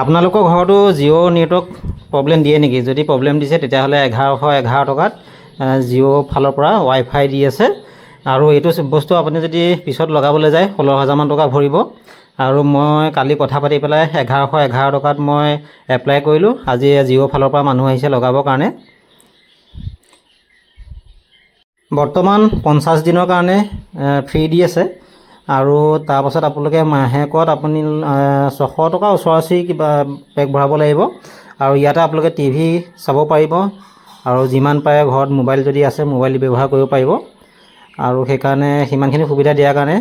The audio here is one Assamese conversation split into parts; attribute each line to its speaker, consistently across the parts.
Speaker 1: আপোনালোকৰ ঘৰতো জিঅ' নেটৱৰ্ক প্ৰব্লেম দিয়ে নেকি? যদি প্ৰব্লেম দিছে তেতিয়াহ'লে এঘাৰশ এঘাৰ টকাত জিঅ' ফালৰ পৰা ৱাই ফাই দি আছে। আৰু এইটো বস্তু আপুনি যদি পিছত লগাবলৈ যায় ষোল্ল হাজাৰমান টকা ভৰিব। আৰু মই কালি কথা পাতি পেলাই এঘাৰশ এঘাৰ টকাত মই এপ্লাই কৰিলোঁ। আজি জিঅ' ফালৰ পৰা মানুহ আহিছে লগাবৰ কাৰণে। বৰ্তমান পঞ্চাছ দিনৰ কাৰণে ফ্ৰী দি আছে। আৰু তাৰপাছত আপোনালোকে মাহেকত আপুনি ছশ টকা ওচৰা ওচৰি কিবা পেক ভৰাব লাগিব। আৰু ইয়াতে আপোনালোকে টিভি চাব পাৰিব। আৰু যিমান পাৰে ঘৰত মোবাইল যদি আছে মোবাইল ব্যৱহাৰ কৰিব পাৰিব। আৰু সেইকাৰণে সিমানখিনি সুবিধা দিয়াৰ কাৰণে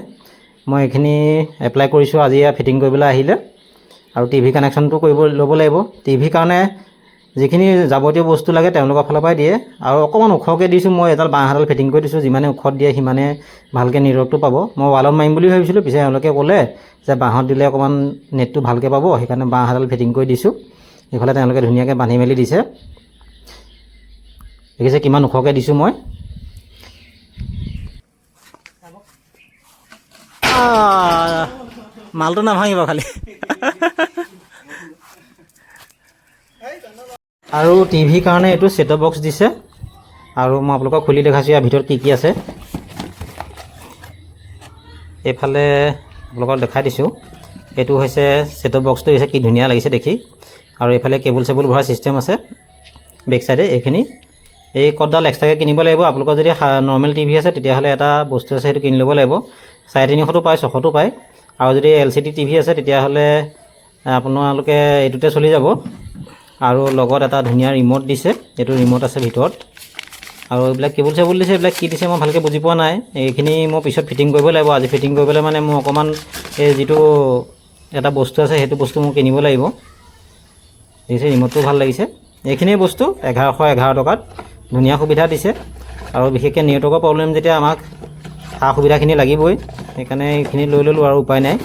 Speaker 1: মই এইখিনি এপ্লাই কৰিছোঁ। আজি ফিটিং কৰিবলৈ আহিলে। আৰু টিভি কানেকশ্যনটো কৰিব ল'ব লাগিব। টিভিৰ কাৰণে যিখিনি যাৱতীয় বস্তু লাগে তেওঁলোকৰ ফালৰ পৰাই দিয়ে। আৰু অকণমান ওখকৈ দিছোঁ মই এডাল বাঁহ এডাল ফিটিং কৰি দিছোঁ যিমানে ওখত দিয়ে সিমানে ভালকৈ নেটৱৰ্কটো পাব। মই ৱালত মাৰিম বুলি ভাবিছিলোঁ পিছে এওঁলোকে ক'লে যে বাঁহত দিলে অকণমান নেটটো ভালকৈ পাব সেইকাৰণে বাঁহ এডাল ফিটিং কৰি দিছোঁ। এইফালে তেওঁলোকে ধুনীয়াকৈ বান্ধি মেলি দিছে। দেখিছে কিমান ওখকৈ দিছোঁ মই। মালটো নাভাঙিব খালি। আৰু টিভিৰ কাৰণে এইটো ছেটঅপ বক্স দিছে। আৰু মই আপোনালোকক খুলি দেখাইছোঁ ইয়াৰ ভিতৰত কি কি আছে। এইফালে আপোনালোকক দেখাই দিছোঁ। এইটো হৈছে ছেটঅপ বক্সটো হৈছে কি ধুনীয়া লাগিছে দেখি। আৰু এইফালে কেবুল চেবুল ভৰা ছিষ্টেম আছে বেক চাইডে এইখিনি। এই কটডাল এক্সট্ৰাকৈ কিনিব লাগিব, আপোনালোকৰ যদি নৰ্মেল টিভি আছে, তেতিয়াহ'লে এটা বস্তু আছে, সেইটো কিনি ল'ব লাগিব। চাৰে তিনিশটো পায়, ছশটো পায়। আৰু যদি এল চি ডি টিভি আছে, তেতিয়াহ'লে আপোনালোকে এইটোতে চলি যাব। আৰু লগত এটা ধুনীয়া ৰিম'ট দিছে। এইটো ৰিম'ট আছে ভিতৰত। আৰু এইবিলাক কেবুল চেবুল দিছে, এইবিলাক কি দিছে মই ভালকৈ বুজি পোৱা নাই। এইখিনি মই পিছত ফিটিং কৰিব লাগিব। আজি ফিটিং কৰিবলৈ মানে মোৰ অকণমান এই যিটো এটা বস্তু আছে, সেইটো বস্তু মোক কিনিব লাগিব। দেখিছে ৰিম'টটো ভালো লাগিছে। এইখিনিয়ে বস্তু, এঘাৰশ এঘাৰ টকাত। ধুনীয়া সুবিধা দিছে। আৰু বিশেষকৈ নেটৱৰ্কৰ প্ৰব্লেম যেতিয়া আমাক সা সুবিধাখিনি লাগিবই, সেইকাৰণে এইখিনি লৈ ল'লোঁ আৰু উপায় নাই।